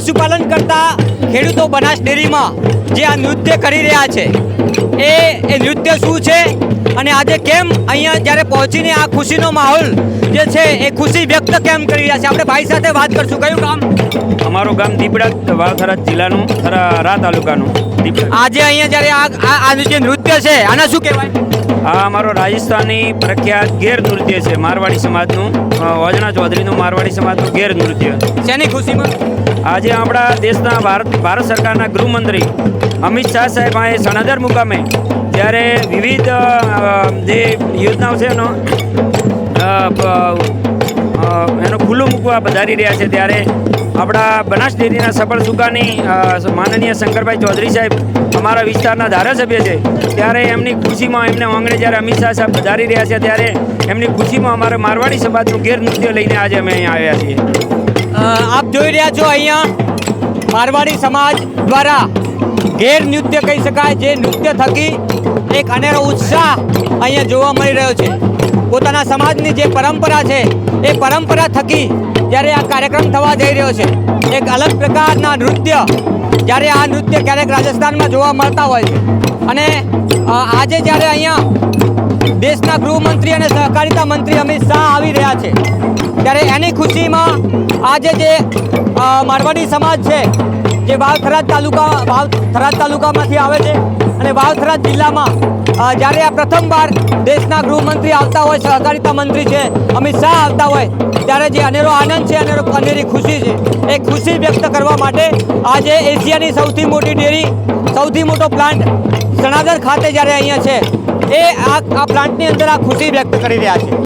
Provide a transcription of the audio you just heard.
પશુપાલન કરતા ખેડૂતો બનાસ ડેરીમાં જે આ નૃત્ય કરી રહ્યા છે એ એ નૃત્ય શું છે અને આજે કેમ અહીંયા જ્યારે પહોંચીને આ ખુશીનો માહોલ જે છે એ ખુશી વ્યક્ત કેમ કરી રહ્યા છે? આપણે ભાઈ સાથે વાત કરશું. કયું ગામ? અમારું ગામ દીપડા વાવથરા જિલ્લાનું રા તાલુકાનું આજે અહીંયા જ્યારે આ આ જે નૃત્ય છે આને શું કહેવાય? આ અમારો રાજસ્થાની પ્રખ્યાત ગેર નૃત્ય છે મારવાડી સમાજનું અ, વજના ચૌધરીનું મારવાડી સમાજનું ગેર નૃત્ય. શેની ખુશીમાં? આજે આપણા દેશના ભારત ભારત સરકારના ગૃહમંત્રી અમિત શાહ સાહેબ આ સણદર મુકામે જ્યારે વિવિધ જે યોજનાઓ છે એનો એનો ખુલ્લું મૂકવા પધારી રહ્યા છે, ત્યારે આપણા બનાસ ડેરીના સફળ સુકાની માનનીય શંકરભાઈ ચૌધરી સાહેબ અમારા વિસ્તારના ધારાસભ્ય છે, ત્યારે એમની ખુશીમાં એમને આંગણે જ્યારે અમિત શાહ સાહેબ પધારી રહ્યા છે, ત્યારે એમની ખુશીમાં અમારે મારવાડી સમાજનું ગેરનૃત્ય લઈને આજે અમે અહીંયા આવ્યા છીએ. આપ જોઈ રહ્યા છો અહીંયા મારવાડી સમાજ દ્વારા ઘેર નૃત્ય કહી શકાય, જે નૃત્ય થકી એક અનેરો ઉત્સાહ અહીંયા જોવા મળી રહ્યો છે. પોતાના સમાજની જે પરંપરા છે, એ પરંપરા થકી જ્યારે આ કાર્યક્રમ થવા જઈ રહ્યો છે, એક અલગ પ્રકારના નૃત્ય જ્યારે આ નૃત્ય ક્યારેક રાજસ્થાનમાં જોવા મળતા હોય છે. અને આજે જ્યારે અહીંયા દેશના ગૃહમંત્રી અને સહકારિતા મંત્રી અમિત શાહ આવી રહ્યા છે, ત્યારે એની ખુશીમાં આજે જે મારવાડી સમાજ છે, જે વાવ થરાદ તાલુકા વાવ થરાદ તાલુકામાંથી આવે છે અને વાવથરાદ જિલ્લામાં જ્યારે આ પ્રથમવાર દેશના ગૃહમંત્રી આવતા હોય, સહકારિતા મંત્રી છે, અમિત શાહ આવતા હોય, ત્યારે જે અનેરો આનંદ છે, અનેરો, અનેરી ખુશી છે, એ ખુશી વ્યક્ત કરવા માટે આજે એશિયાની સૌથી મોટી ડેરી, સૌથી મોટો પ્લાન્ટ સણાદર ખાતે જ્યારે અહીંયા છે, એ આ પ્લાન્ટની અંદર આ ખુશી વ્યક્ત કરી રહ્યા છે.